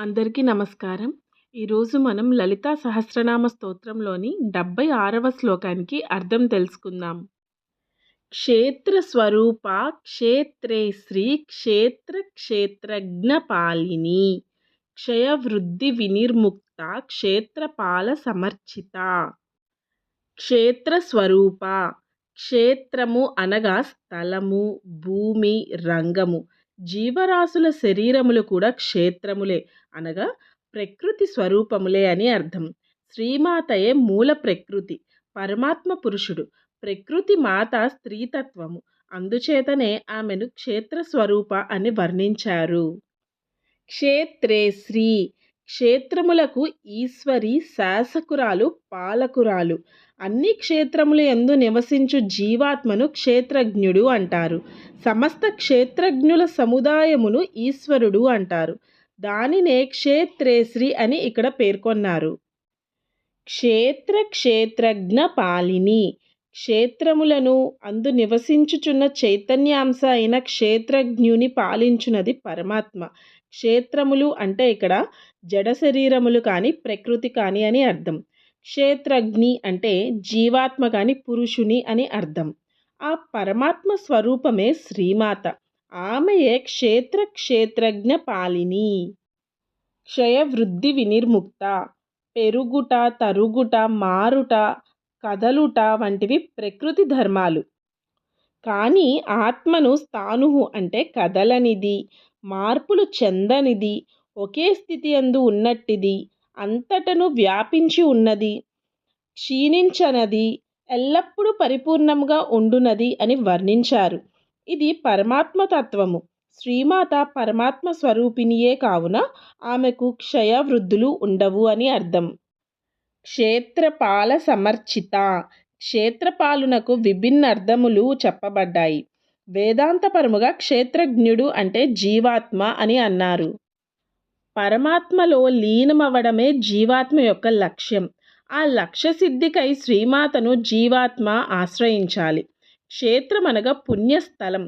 అందరికీ నమస్కారం. ఈరోజు మనం లలితా సహస్రనామ స్తోత్రంలోని డెబ్భై ఆరవ శ్లోకానికి అర్థం తెలుసుకుందాం. క్షేత్ర స్వరూప క్షేత్రే శ్రీ క్షేత్ర క్షేత్రజ్ఞ పాలిని. క్షయవృద్ధి వినిర్ముక్త క్షేత్రపాల సమర్చిత. క్షేత్ర స్వరూప క్షేత్రము అనగా స్థలము భూమి రంగము. జీవరాశుల శరీరములు కూడా క్షేత్రములే అనగా ప్రకృతి స్వరూపములే అని అర్థం. శ్రీమాతయే మూల ప్రకృతి పరమాత్మ పురుషుడు ప్రకృతి మాత స్త్రీతత్వము. అందుచేతనే ఆమెను క్షేత్ర స్వరూప అని వర్ణించారు. క్షేత్రే శ్రీ క్షేత్రములకు ఈశ్వరి శాసకురాలు పాలకురాలు అన్ని క్షేత్రములు ఎందు నివసించు జీవాత్మను క్షేత్రజ్ఞుడు అంటారు. సమస్త క్షేత్రజ్ఞుల సముదాయమును ఈశ్వరుడు అంటారు. దానినే క్షేత్రేశ్రీ అని ఇక్కడ పేర్కొన్నారు. క్షేత్ర క్షేత్రజ్ఞ పాలిని. క్షేత్రములను అందు నివసించుచున్న చైతన్యాంశ అయిన క్షేత్రజ్ఞుని పాలించున్నది పరమాత్మ. క్షేత్రములు అంటే ఇక్కడ జడ శరీరములు కానీ ప్రకృతి కానీ అని అర్థం. క్షేత్రజ్ఞి అంటే జీవాత్మ కాని పురుషుని అని అర్థం. ఆ పరమాత్మ స్వరూపమే శ్రీమాత. ఆమెయే క్షేత్ర క్షేత్రజ్ఞ పాలిని. క్షయవృద్ధి వినిర్ముక్త. పెరుగుట తరుగుట మారుట కదలుట వంటివి ప్రకృతి ధర్మాలు. కానీ ఆత్మను స్థానుహు అంటే కదలనిది. మార్పులు చెందనిది. ఒకే స్థితి అందు ఉన్నట్టిది. అంతటను వ్యాపించి ఉన్నది. క్షీణించనది ఎల్లప్పుడూ పరిపూర్ణంగా ఉండునది అని వర్ణించారు. ఇది పరమాత్మ తత్వము. శ్రీమాత పరమాత్మ స్వరూపిణియే కావున ఆమెకు క్షయ వృద్ధులు ఉండవు అని అర్థం. క్షేత్రపాల సమర్చిత. క్షేత్రపాలునకు విభిన్న అర్థములు చెప్పబడ్డాయి. వేదాంతపరముగా క్షేత్రజ్ఞుడు అంటే జీవాత్మ అని అన్నారు. పరమాత్మలో లీనమవ్వడమే జీవాత్మ యొక్క లక్ష్యం. ఆ లక్ష్య సిద్ధికై శ్రీమాతను జీవాత్మ ఆశ్రయించాలి. క్షేత్రం అనగా పుణ్యస్థలం.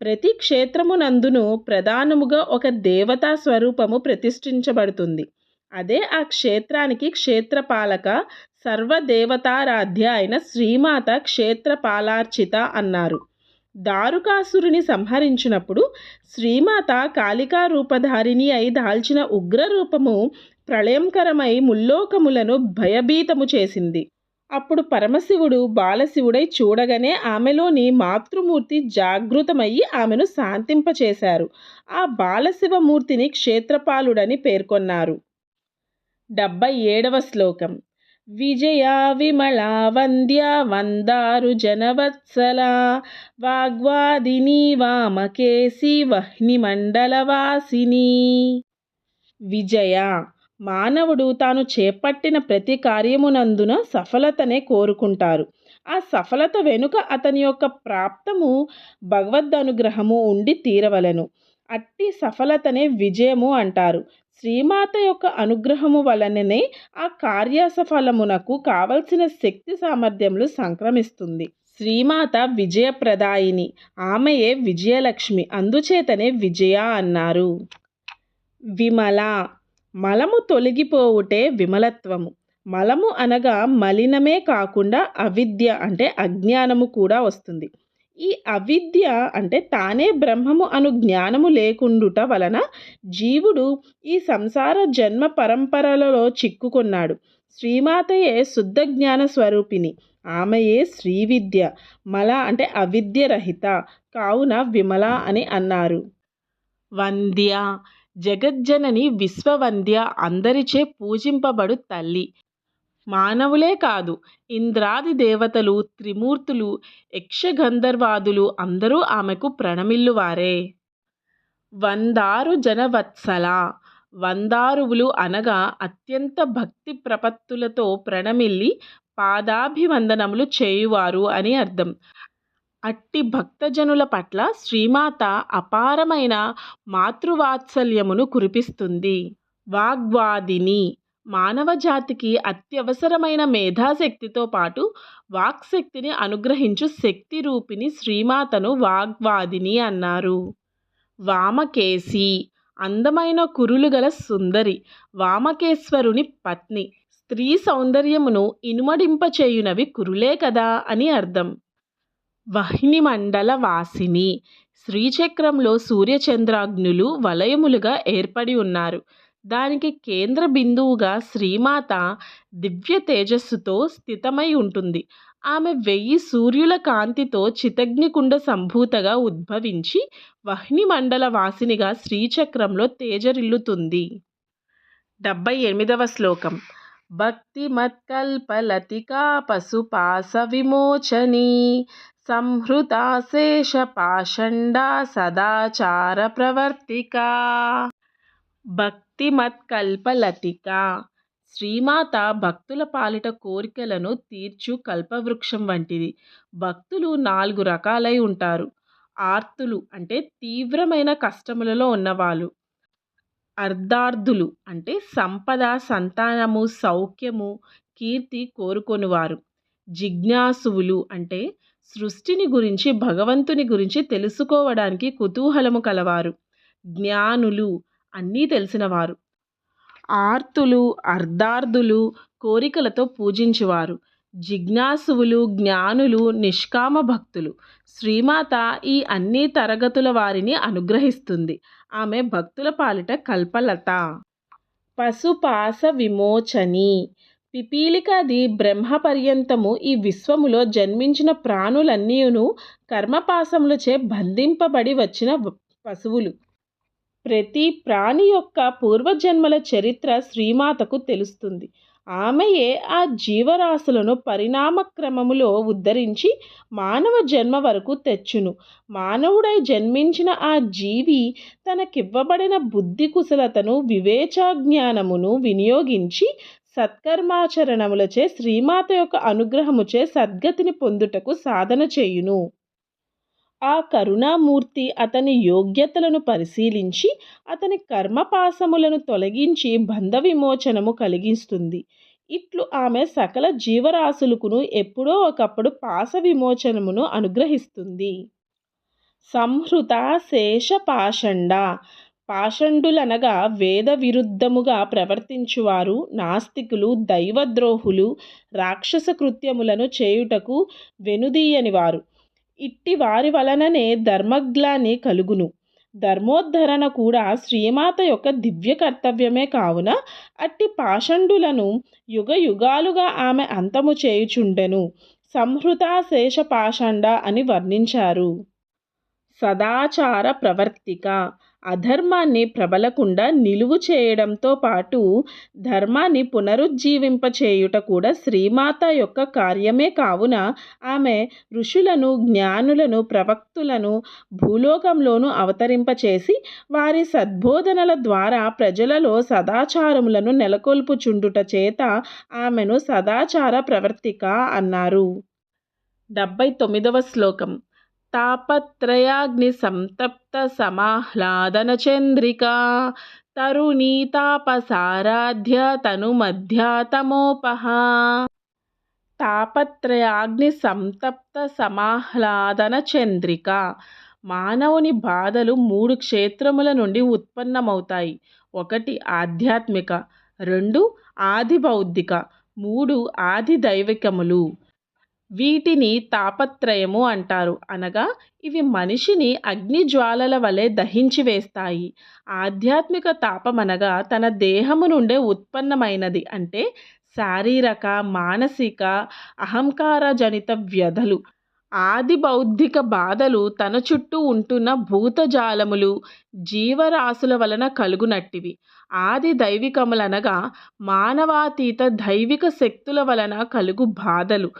ప్రతి క్షేత్రమునందును ప్రధానముగా ఒక దేవతా స్వరూపము ప్రతిష్ఠించబడుతుంది. అదే ఆ క్షేత్రానికి క్షేత్రపాలక సర్వదేవతారాధ్య అయిన శ్రీమాత క్షేత్రపాలార్చిత అన్నారు. దారుకాసురుని సంహరించినప్పుడు శ్రీమాత కాళికా రూపధారిణి అయి దాల్చిన ఉగ్రరూపము ప్రళయంకరమై ముల్లోకములను భయభీతము చేసింది. అప్పుడు పరమశివుడు బాలశివుడై చూడగానే ఆమెలోని మాతృమూర్తి జాగృతమయ్యి ఆమెను శాంతింపచేశారు. ఆ బాలశివమూర్తిని క్షేత్రపాలుడని పేర్కొన్నారు. డెబ్బై ఏడవ శ్లోకం. విజయ విమళా వంద్య వందారు జనవత్సల వాగ్వాదిని వామకేసి వహ్ని మండలవాసిని విజయ మానవుడు తాను చేపట్టిన ప్రతి కార్యమునందున సఫలతనే కోరుకుంటారు. ఆ సఫలత వెనుక అతని యొక్క ప్రాప్తము భగవద్ అనుగ్రహము ఉండి తీరవలను. అట్టి సఫలతనే విజయము అంటారు. శ్రీమాత యొక్క అనుగ్రహము వలననే ఆ కార్యాసఫలమునకు కావలసిన శక్తి సామర్థ్యములు సంక్రమిస్తుంది. శ్రీమాత విజయప్రదాయిని ఆమెయే విజయలక్ష్మి అందుచేతనే విజయ అన్నారు. విమల మలము తొలగిపోవుటే విమలత్వము. మలము అనగా మలినమే కాకుండా అవిద్య అంటే అజ్ఞానము కూడా వస్తుంది. ఈ అవిద్య అంటే తానే బ్రహ్మము అను జ్ఞానము లేకుండుట వలన జీవుడు ఈ సంసార జన్మ పరంపరలలో చిక్కుకున్నాడు. శ్రీమాతయే శుద్ధ జ్ఞాన స్వరూపిణి. ఆమెయే శ్రీ విద్య మల అంటే అవిద్య రహిత. కావున విమల అని అన్నారు. వంద్య. జగజ్జనని విశ్వవంద్య అందరిచే పూజింపబడు తల్లి. మానవులే కాదు. ఇంద్రాది దేవతలు త్రిమూర్తులు యక్షగంధర్వాదులు అందరూ ఆమెకు ప్రణమిల్లువారే. వందారు జనవత్సల వందారువులు అనగా అత్యంత భక్తి ప్రపత్తులతో ప్రణమిల్లి పాదాభివందనములు చేయువారు అని అర్థం. అట్టి భక్తజనుల పట్ల శ్రీమాత అపారమైన మాతృవాత్సల్యమును కురిపిస్తుంది. వాగ్వాదిని మానవ జాతికి అత్యవసరమైన మేధాశక్తితో పాటు వాక్శక్తిని అనుగ్రహించు శక్తి రూపిణి శ్రీమాతను వాగ్వాదిని అన్నారు. వామకేసి అందమైన కురులు గల సుందరి వామకేశ్వరుని పత్ని స్త్రీ సౌందర్యమును ఇనుమడింపచేయునవి కురులే కదా అని అర్థం. వహ్నిమండల వాసిని శ్రీచక్రంలో సూర్యచంద్రాగ్నులు వలయములుగా ఏర్పడి ఉన్నారు. దానికి కేంద్ర బిందువుగా శ్రీమాత దివ్య తేజస్సుతో స్థితమై ఉంటుంది. ఆమె వెయ్యి సూర్యుల కాంతితో చితగ్నికుండ సంభూతగా ఉద్భవించి వహ్నిమండల వాసినిగా శ్రీచక్రంలో తేజరిల్లుతుంది. డెబ్బై ఎనిమిదవ శ్లోకం. భక్తి మత్కల్పలతికా పశుపాస విమోచని సంహృతాశేష పాషండా సదాచార ప్రవర్తికా భక్తిమత్కల్పలతిక శ్రీమాత భక్తుల పాలిట కోరికలను తీర్చు కల్పవృక్షం వంటిది. భక్తులు నాలుగు రకాలై ఉంటారు. ఆర్తులు అంటే తీవ్రమైన కష్టములలో ఉన్నవాళ్ళు. అర్ధార్థులు అంటే సంపద సంతానము సౌఖ్యము కీర్తి కోరుకొనివారు. జిజ్ఞాసువులు అంటే సృష్టిని గురించి భగవంతుని గురించి తెలుసుకోవడానికి కుతూహలము కలవారు. జ్ఞానులు అన్నీ తెలిసినవారు ఆర్తులు అర్ధార్థులు కోరికలతో పూజించువారు. జిజ్ఞాసువులు జ్ఞానులు నిష్కామ భక్తులు. శ్రీమాత ఈ అన్ని తరగతుల వారిని అనుగ్రహిస్తుంది. ఆమె భక్తుల పాలిట కల్పలత. పశుపాస విమోచని. పిపీలికాది బ్రహ్మ పర్యంతము ఈ విశ్వములో జన్మించిన ప్రాణులన్నీయును కర్మపాసములచే బంధింపబడి వచ్చిన పశువులు. ప్రతి ప్రాణి యొక్క పూర్వజన్మల చరిత్ర శ్రీమాతకు తెలుస్తుంది. ఆమెయే ఆ జీవరాశులను పరిణామక్రమములో ఉద్ధరించి మానవ జన్మ వరకు తెచ్చును. మానవుడై జన్మించిన ఆ జీవి తనకివ్వబడిన బుద్ధి కుశలతను వివేచాజ్ఞానమును వినియోగించి సత్కర్మాచరణములచే శ్రీమాత యొక్క అనుగ్రహముచే సద్గతిని పొందుటకు సాధన చేయును. ఆ కరుణామూర్తి అతని యోగ్యతలను పరిశీలించి అతని కర్మపాసములను తొలగించి బంధ విమోచనము కలిగిస్తుంది. ఇట్లు ఆమె సకల జీవరాశులకును ఎప్పుడో ఒకప్పుడు పాస విమోచనమును అనుగ్రహిస్తుంది. సంహృత శేష పాషండ. పాషండులనగా వేద విరుద్ధముగా ప్రవర్తించువారు నాస్తికులు దైవద్రోహులు రాక్షస కృత్యములను చేయుటకు వెనుదీయనివారు. ఇట్టి వారి వలననే ధర్మగ్లాని కలుగును. ధర్మోద్ధరణ కూడా శ్రీమాత యొక్క దివ్య కర్తవ్యమే కావున అట్టి పాషండులను యుగ యుగాలుగా ఆమె అంతము చేయుచుండెను. సంహృత శేష పాషండ అని వర్ణించారు. సదాచార ప్రవర్తిక. అధర్మాన్ని ప్రబలకుండా నిలువు చేయడంతో పాటు ధర్మాన్ని పునరుజ్జీవింపచేయుట కూడా శ్రీమాత యొక్క కార్యమే కావున ఆమె ఋషులను జ్ఞానులను ప్రవక్తులను భూలోకంలోనూ అవతరింపచేసి వారి సద్బోధనల ద్వారా ప్రజలలో సదాచారములను నెలకొల్పుచుండుట చేత ఆమెను సదాచార ప్రవర్తిక అన్నారు. డెబ్బై తొమ్మిదవ శ్లోకం. తాపత్రయాగ్ని సంతప్త సమాహ్లాదన చంద్రిక తరుణీ తాపసారాధ్య తను మధ్యాతమోపహ తాపత్రయాగ్ని సంతప్త సమాహ్లాదన చంద్రిక మానవుని బాధలు మూడు క్షేత్రముల నుండి ఉత్పన్నమవుతాయి. ఒకటి ఆధ్యాత్మిక రెండు ఆది బౌద్ధిక మూడు ఆది దైవికములు వీటిని తాపత్రయము అంటారు. అనగా ఇవి మనిషిని అగ్ని జ్వాలల వలె దహించి వేస్తాయి. ఆధ్యాత్మిక తాపమనగా తన దేహము నుండే ఉత్పన్నమైనది. అంటే శారీరక మానసిక అహంకారజనిత వ్యధలు. ఆది బౌద్ధిక బాధలు తన చుట్టూ ఉంటున్న భూతజాలములు జీవరాశుల వలన కలుగునట్టివి. ఆది దైవికములనగా మానవాతీత దైవిక శక్తుల వలన కలుగు బాధలు.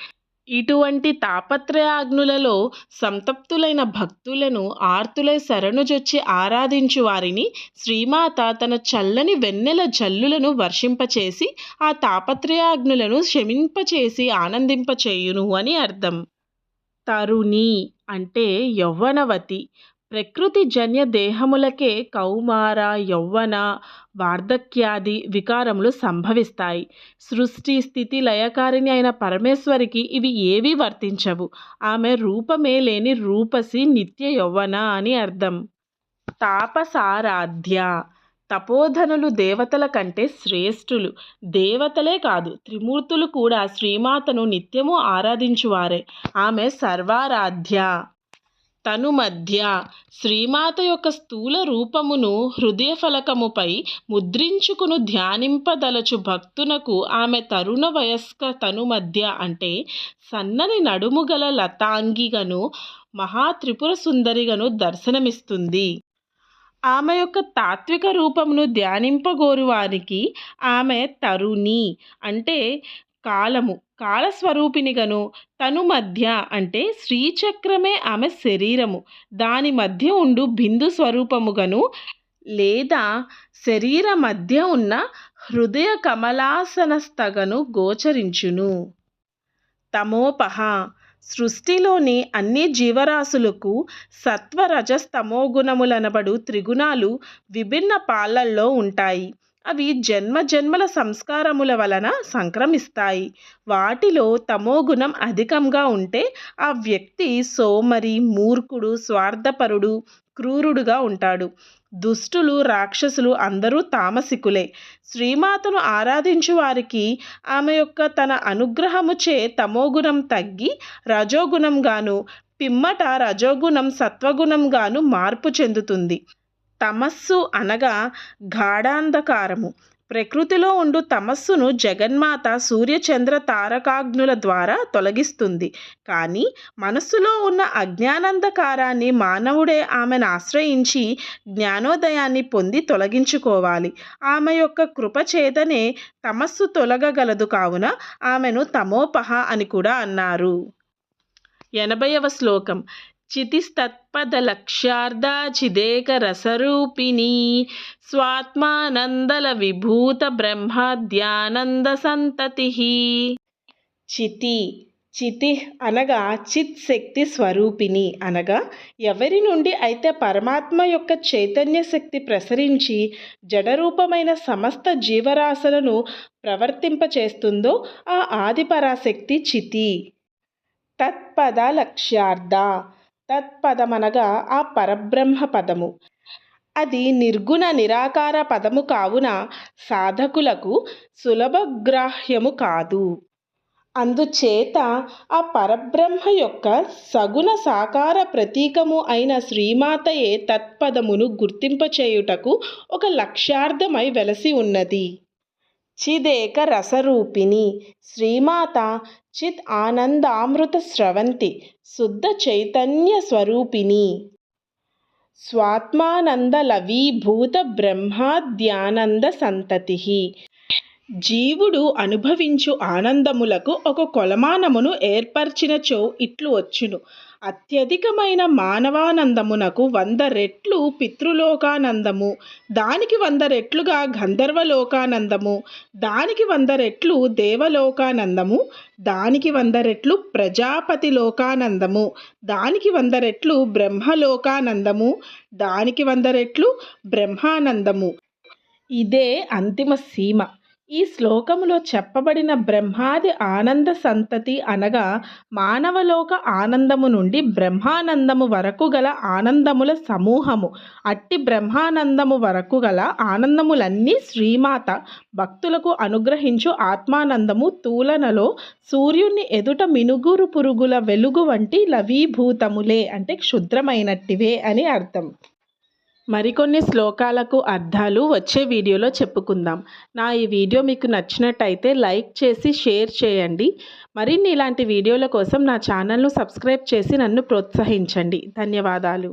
ఇటువంటి తాపత్రయాగ్నులలో సంతప్తులైన భక్తులను ఆర్తులై శరణుజొచ్చి ఆరాధించు వారిని శ్రీమాత తన చల్లని వెన్నెల జల్లులను వర్షింపచేసి ఆ తాపత్రయాగ్నులను శమింపచేసి ఆనందింపచేయును అని అర్థం. తరుణి అంటే యౌవనవతి ప్రకృతి జన్య దేహములకే కౌమార యౌవన వార్ధక్యాది వికారములు సంభవిస్తాయి. సృష్టి స్థితి లయకారిణి అయిన పరమేశ్వరికి ఇవి ఏవీ వర్తించవు. ఆమె రూపమే లేని రూపసి నిత్య యౌవన అని అర్థం. తాపసారాధ్య. తపోధనులు దేవతల కంటే శ్రేష్ఠులు. దేవతలే కాదు త్రిమూర్తులు కూడా శ్రీమాతను నిత్యము ఆరాధించువారే. ఆమె సర్వారాధ్య. తను మధ్య శ్రీమాత యొక్క స్థూల రూపమును హృదయ ఫలకముపై ముద్రించుకును ధ్యానింపదలచు భక్తునకు ఆమె తరుణ వయస్క తను మధ్య అంటే సన్నని నడుము గల లతాంగిగను మహాత్రిపుర సుందరిగను దర్శనమిస్తుంది. ఆమె యొక్క తాత్విక రూపమును ధ్యానింపగోరువారికి ఆమె తరుణి అంటే కాలము కాలస్వరూపినిగను తను మధ్య అంటే శ్రీచక్రమే ఆమె శరీరము. దాని మధ్య ఉండు బిందు స్వరూపముగను లేదా శరీర మధ్య ఉన్న హృదయ కమలాసనస్తగను గోచరించును. తమోపహ సృష్టిలోని అన్ని జీవరాశులకు సత్వరజస్తమోగుణములనబడు గుణములనబడు త్రిగుణాలు విభిన్న పాలల్లో ఉంటాయి. అవి జన్మ జన్మల సంస్కారముల వలన సంక్రమిస్తాయి. వాటిలో తమోగుణం అధికంగా ఉంటే ఆ వ్యక్తి సోమరి మూర్ఖుడు స్వార్థపరుడు క్రూరుడుగా ఉంటాడు. దుష్టులు రాక్షసులు అందరూ తామసికులే. శ్రీమాతను ఆరాధించు వారికి ఆమె యొక్క తన అనుగ్రహముచే తమోగుణం తగ్గి రజోగుణంగాను పిమ్మట రజోగుణం సత్వగుణంగాను మార్పు చెందుతుంది. తమస్సు అనగా గాఢాంధకారము. ప్రకృతిలో ఉండు తమస్సును జగన్మాత సూర్యచంద్ర తారకాగ్నుల ద్వారా తొలగిస్తుంది. కానీ మనస్సులో ఉన్న అజ్ఞానంధకారాన్ని మానవుడే ఆమెను ఆశ్రయించి జ్ఞానోదయాన్ని పొంది తొలగించుకోవాలి. ఆమె యొక్క కృపచేతనే తమస్సు తొలగగలదు కావున ఆమెను తమోపహ అని కూడా అన్నారు. ఎనభైవ శ్లోకం. చితిస్తత్పదలక్ష్యార్ధ చిదేకరసరూపిణీ స్వాత్మానందల విభూత బ్రహ్మాద్యానంద సంతతి చితి చితి అనగా చిత్ శక్తి స్వరూపిణి అనగా ఎవరి నుండి అయితే పరమాత్మ యొక్క చైతన్య శక్తి ప్రసరించి జడరూపమైన సమస్త జీవరాశులను ప్రవర్తింపచేస్తుందో ఆ ఆదిపరాశక్తి చితి. తత్పద లక్ష్యార్థ తత్పదమనగా ఆ పరబ్రహ్మ పదము. అది నిర్గుణ నిరాకార పదము కావున సాధకులకు సులభగ్రాహ్యము కాదు. అందుచేత ఆ పరబ్రహ్మ యొక్క సగుణ సాకార ప్రతీకము అయిన శ్రీమాతయే తత్పదమును గుర్తింపచేయుటకు ఒక లక్ష్యార్థమై వెలసి ఉన్నది. చిదేక రసరూపిణి శ్రీమాత చిత్ ఆనందామృత స్రవంతి శుద్ధ చైతన్య స్వరూపిణి. స్వాత్మానంద లవీభూత బ్రహ్మాద్యానంద సంతతి. జీవుడు అనుభవించు ఆనందములకు ఒక కొలమానమును ఏర్పరిచినచో ఇట్లు వచ్చును. అత్యధికమైన మానవానందమునకు వంద రెట్లు పితృలోకానందము. దానికి వంద రెట్లుగా గంధర్వలోకానందము. దానికి వంద రెట్లు దేవలోకానందము. దానికి వంద రెట్లు ప్రజాపతి లోకానందము దానికి వంద రెట్లు బ్రహ్మలోకానందము. దానికి వంద రెట్లు బ్రహ్మానందము. ఇదే అంతిమ సీమ. ఈ శ్లోకములో చెప్పబడిన బ్రహ్మాది ఆనంద సంతతి అనగా మానవలోక ఆనందము నుండి బ్రహ్మానందము వరకు గల ఆనందముల సమూహము. అట్టి బ్రహ్మానందము వరకు గల ఆనందములన్నీ శ్రీమాత భక్తులకు అనుగ్రహించు ఆత్మానందము తూలనలో సూర్యుని ఎదుట మినుగురు పురుగుల వెలుగు వంటి లవీభూతములే అంటే క్షుద్రమైనట్టివే అని అర్థం. మరికొన్ని శ్లోకాలకు అర్థాలు వచ్చే వీడియోలో చెప్పుకుందాం. నా ఈ వీడియో మీకు నచ్చినట్టయితే లైక్ చేసి షేర్ చేయండి. మరిన్ని ఇలాంటి వీడియోల కోసం నా ఛానల్ను సబ్స్క్రైబ్ చేసి నన్ను ప్రోత్సహించండి. ధన్యవాదాలు.